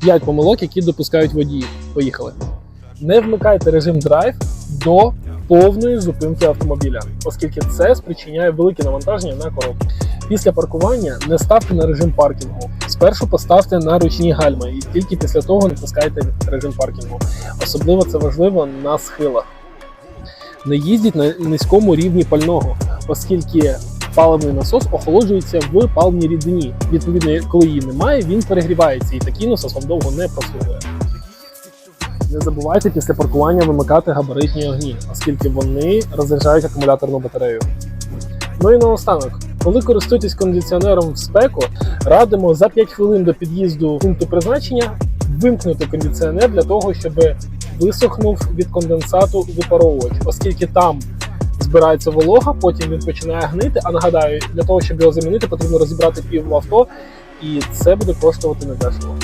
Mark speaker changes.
Speaker 1: 5 помилок, які допускають водії. Поїхали. Не вмикайте режим драйв до повної зупинки автомобіля, оскільки це спричиняє велике навантаження на коробку. Після паркування не ставте на режим паркінгу. Спершу поставте на ручні гальма і тільки після того натискайте режим паркінгу. Особливо це важливо на схилах. Не їздіть на низькому рівні пального, оскільки паливний насос охолоджується в паливній рідині. Відповідно, коли її немає, він перегрівається, і такий насос вам довго не прослугує. Не забувайте після паркування вимикати габаритні огні, оскільки вони розряджають акумуляторну батарею. Ну і наостанок, коли користуєтесь кондиціонером в спеку, радимо за 5 хвилин до під'їзду пункту призначення вимкнути кондиціонер для того, щоб висохнув від конденсату випаровувач, оскільки там збирається волога, потім він починає гнити. А нагадаю, для того, щоб його замінити, потрібно розібрати пів авто, і це буде коштувати недешево.